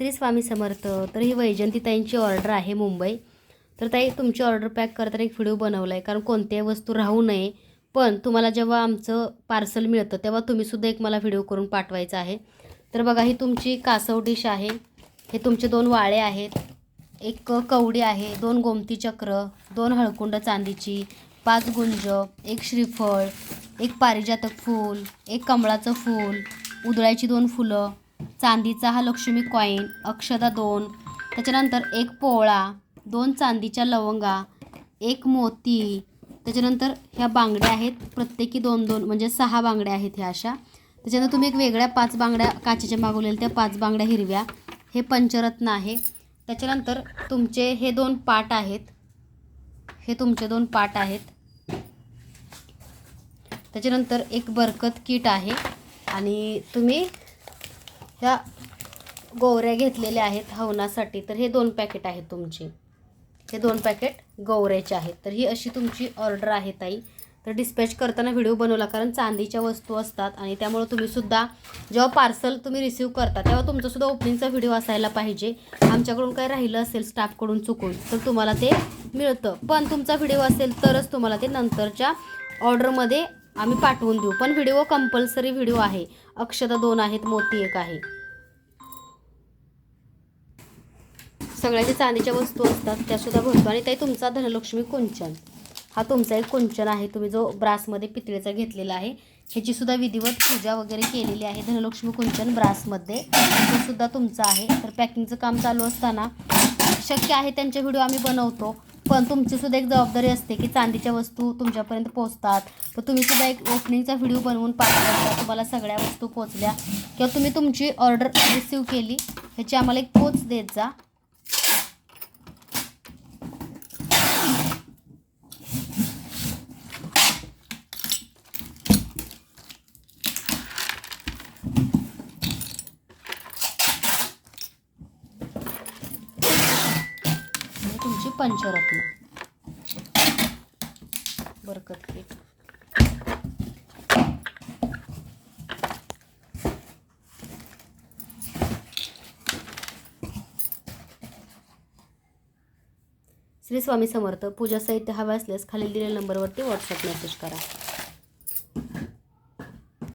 श्री स्वामी समर्थ. तर ही वैजंतीताईंची ऑर्डर आहे मुंबई. तर ताई तुमची ऑर्डर पॅक करताना एक व्हिडिओ बनवला आहे कारण कोणत्याही वस्तू राहू नये. पण तुम्हाला जेव्हा आमचं पार्सल मिळतं तेव्हा तुम्हीसुद्धा एक मला व्हिडिओ करून पाठवायचा आहे. तर बघा ही तुमची कासव डिश आहे. हे तुमचे दोन वाळे आहेत. एक कवडी आहे दोन गोमती चक्र दोन हळकुंड चांदीची पाच गुंज एक श्रीफळ एक पारिजातक फूल एक कमळाचं फूल उदळ्याची दोन फुलं चांदीचा हा लक्ष्मी कॉईन अक्षदा दोन त्याच्यानंतर एक पोळा दोन चांदीच्या लवंगा एक मोती त्याच्यानंतर ह्या बांगड्या आहेत प्रत्येकी दोन दोन म्हणजे सहा बांगड्या आहेत ह्या अशा. त्याच्यानंतर तुम्ही एक वेगळ्या पाच बांगड्या काचेच्या मागवलेल्या त्या पाच बांगड्या हिरव्या. हे पंचरत्न आहे. त्याच्यानंतर तुमचे हे दोन पाट आहेत. हे तुमचे दोन पाट आहेत. त्याच्यानंतर एक बरकत किट आहे. आणि तुम्ही ह्या गोवऱ्या घेतलेल्या आहेत हवनासाठी. तर हे दोन पॅकेट आहेत तुमचे. हे दोन पॅकेट गौऱ्याचे आहेत. तर ही अशी तुमची ऑर्डर आहे ताई. तर डिस्पॅच करताना व्हिडिओ बनवला कारण चांदीच्या वस्तू असतात आणि त्यामुळे तुम्हीसुद्धा जेव्हा पार्सल तुम्ही रिसीव्ह करता तेव्हा तुमचासुद्धा ओपनिंगचा व्हिडिओ असायला पाहिजे. आमच्याकडून काय राहिलं असेल स्टाफकडून चुकून तर तुम्हाला ते मिळतं. पण तुमचा व्हिडिओ असेल तरच तुम्हाला ते नंतरच्या ऑर्डरमध्ये आम्ही पाठवून देऊ. पण व्हिडिओ कंपल्सरी व्हिडिओ आहे. अक्षता दोन आहेत मोती एक आहे. सगळ्या चांदीच्या वस्तू असतात त्यासुद्धा भरतो. आणि ते तुमचा धनलक्ष्मी कुंचन. हा तुमचा एक कुंचन आहे. तुम्ही जो ब्रासमध्ये पितळेचा घेतलेला आहे ह्याची सुद्धा विधिवत पूजा वगैरे केलेली आहे. धनलक्ष्मी कुंचन ब्रासमध्ये. तो सुद्धा तुमचा आहे. तर पॅकिंगचं काम चालू असताना शक्य आहे त्यांचे व्हिडिओ आम्ही बनवतो. पण तुमची सुद्धा एक जबाबदारी असते की चांदीच्या वस्तू तुमच्यापर्यंत पोहोचतात. तर तुम्ही सुद्धा एक ओपनिंगचा व्हिडिओ बनवून पाठवता तुम्हाला सगळ्या वस्तू पोचल्या किंवा तुम्ही तुमची ऑर्डर रिसीव केली ह्याची आम्हाला एक पोच देत जा. आणि पंचरत्न. बरकत केक श्री स्वामी समर्थ पूजा साहित्य हवा असल्यास खालील दिलेल्या नंबरवरती व्हॉट्सअप मेसेज करा.